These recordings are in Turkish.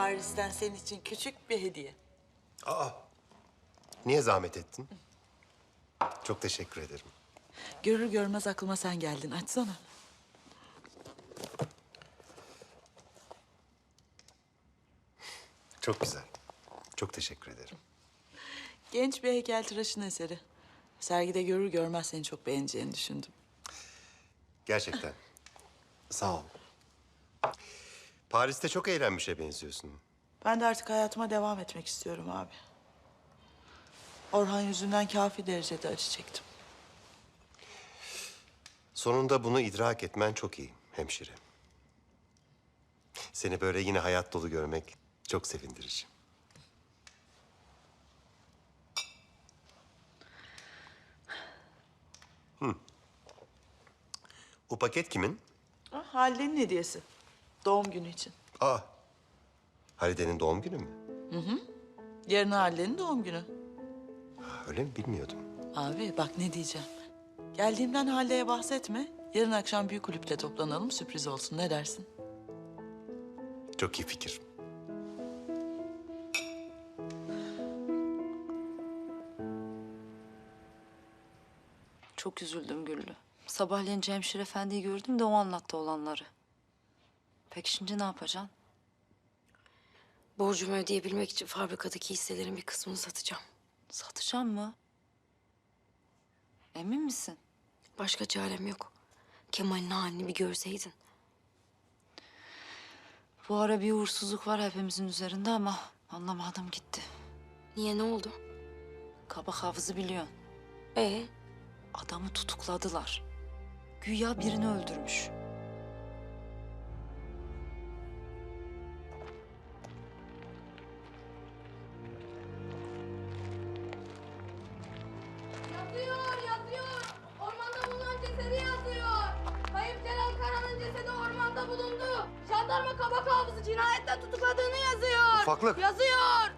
Paris'ten senin için küçük bir hediye. Aa, niye zahmet ettin? Çok teşekkür ederim. Görür görmez aklıma sen geldin. Açsana. Çok güzel. Çok teşekkür ederim. Genç bir heykeltıraşın eseri. Sergide görür görmez seni çok beğeneceğini düşündüm. Gerçekten. Sağ ol. Paris'te çok eğlenmişe benziyorsun. Ben de artık hayatıma devam etmek istiyorum abi. Orhan yüzünden kafi derecede acı çektim. Sonunda bunu idrak etmen çok iyi hemşire. Seni böyle yine hayat dolu görmek çok sevindirici. Hı. Bu paket kimin? Ah, Halide'nin hediyesi. Doğum günü için. Aa, Halide'nin doğum günü mü? Yarın Halide'nin doğum günü. Öyle mi bilmiyordum. Abi bak ne diyeceğim. Geldiğimden Halide'ye bahsetme. Yarın akşam büyük kulüpte toplanalım sürpriz olsun. Ne dersin? Çok iyi fikir. Çok üzüldüm Güllü. Sabahleyin Cemşir Efendi'yi gördüm de o anlattı olanları. Peki şimdi ne yapacaksın? Borcumu ödeyebilmek için fabrikadaki hisselerin bir kısmını satacağım. Satacağım mı? Emin misin? Başka çarem yok. Kemal'in halini bir görseydin. Bu ara bir uğursuzluk var hepimizin üzerinde ama anlamadım gitti. Niye ne oldu? Kabak hafızı biliyorsun. Ee, Adamı tutukladılar. Güya birini öldürmüş. Kabak hafızı cinayetle tutukladığını yazıyor. Ufaklık. Yazıyor.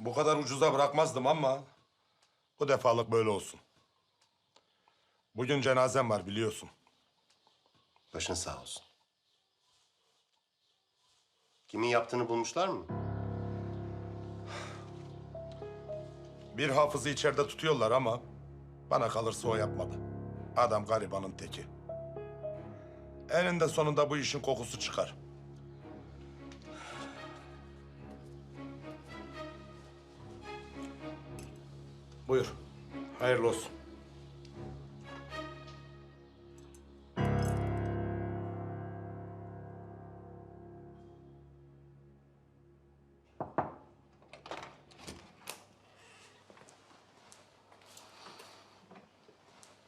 Bu kadar ucuza bırakmazdım ama bu defalık böyle olsun. Bugün cenazem var biliyorsun. Başın sağ olsun. Kimin yaptığını bulmuşlar mı? Bir hafızı içeride tutuyorlar ama bana kalırsa o yapmadı. Adam garibanın teki. Eninde sonunda bu işin kokusu çıkar. Buyur. Hayırlı olsun.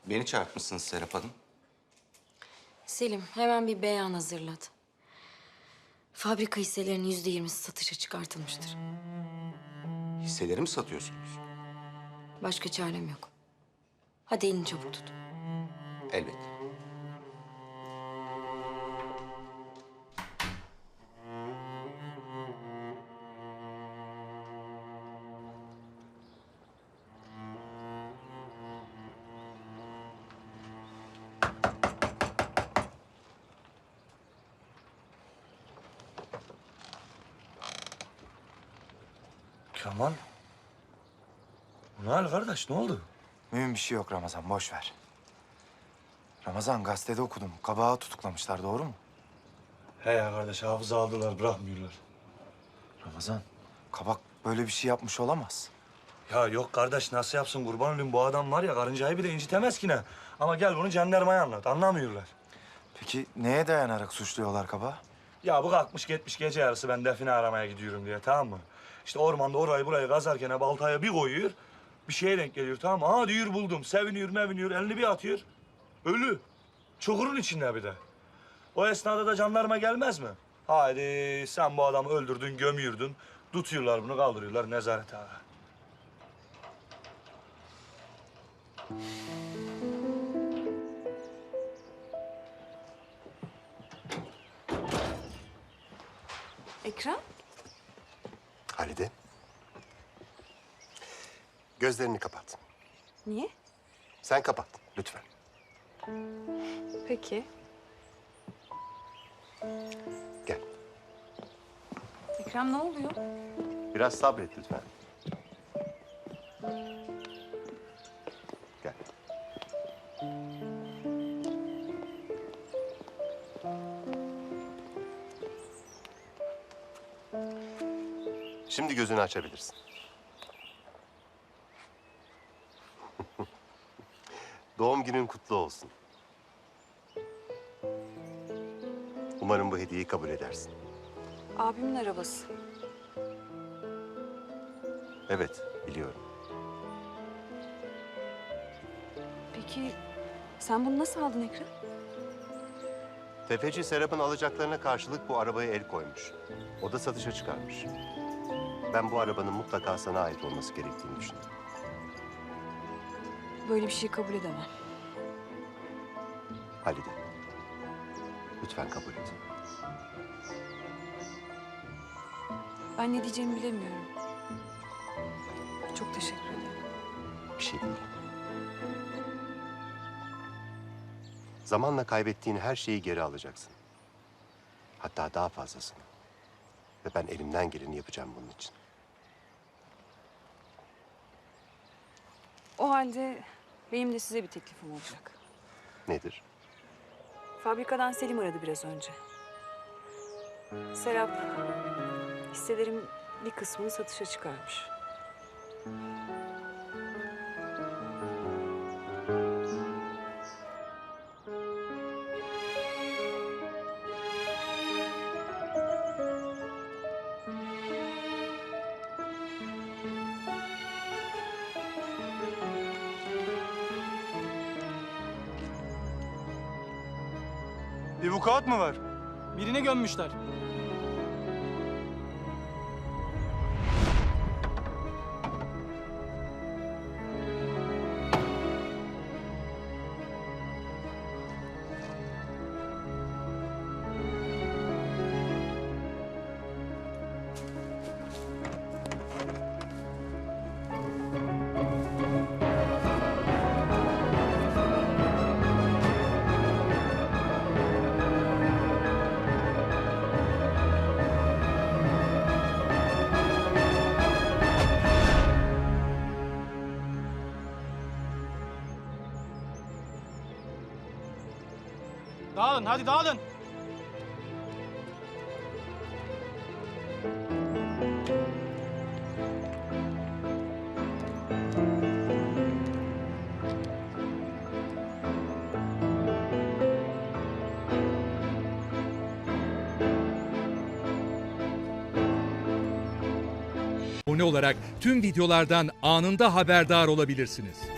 Beni çağırtmışsınız Serap Hanım. Selim hemen bir beyan hazırladı. Fabrika hisselerinin yüzde yirmisi satışa çıkartılmıştır. Hisseleri mi satıyorsunuz? Başka çarem yok. Hadi elini çabuk tut. Elbette. Kemal. Ne hal kardeş ne oldu? Mühim bir şey yok Ramazan, boş ver. Ramazan gazetede okudum. Kabağı tutuklamışlar, doğru mu? He ya kardeş hafıza aldılar bırakmıyorlar. Ramazan, kabak böyle bir şey yapmış olamaz. Ya yok kardeş nasıl yapsın kurban olayım bu adam var ya karıncayı bile incitemez ki ne. Ama gel bunu jandarmaya anlat anlamıyorlar. Peki neye dayanarak suçluyorlar kabağı? Ya bu kalkmış gitmiş gece yarısı ben define aramaya gidiyorum diye tamam mı? İşte ormanda orayı burayı kazarken baltaya bir koyuyor. Bir şeye denk geliyor tamam mı? Ha diyor buldum. Seviniyor meviniyor. Elini bir atıyor. Ölü. Çukurun içinde bir de. O esnada da jandarma gelmez mi? Haydi sen bu adamı öldürdün, gömüyordun. Tutuyorlar bunu kaldırıyorlar nezarete abi. Ekrem? Halide. Gözlerini kapat. Niye? Sen kapat lütfen. Peki. Gel. Ekrem ne oluyor? Biraz sabret lütfen. Gel. Şimdi gözünü açabilirsin. Doğum günün kutlu olsun. Umarım bu hediyeyi kabul edersin. Abimin arabası. Evet, biliyorum. Peki sen bunu nasıl aldın Ekrem? Tefeci Serap'ın alacaklarına karşılık bu arabaya el koymuş. O da satışa çıkarmış. Ben bu arabanın mutlaka sana ait olması gerektiğini düşünüyorum. Böyle bir şey kabul edemem. Halide, lütfen kabul et. Ben ne diyeceğimi bilemiyorum. Çok teşekkür ederim. Bir şey değil. Zamanla kaybettiğin her şeyi geri alacaksın. Hatta daha fazlasını. Ve ben elimden geleni yapacağım bunun için. O halde benim de size bir teklifim olacak. Nedir? Fabrikadan Selim aradı biraz önce. Serap hisselerin bir kısmını satışa çıkarmış. Bir vukuat mı var? Birini gömmüşler. Dağılın hadi dağılın. abone olarak tüm videolardan anında haberdar olabilirsiniz.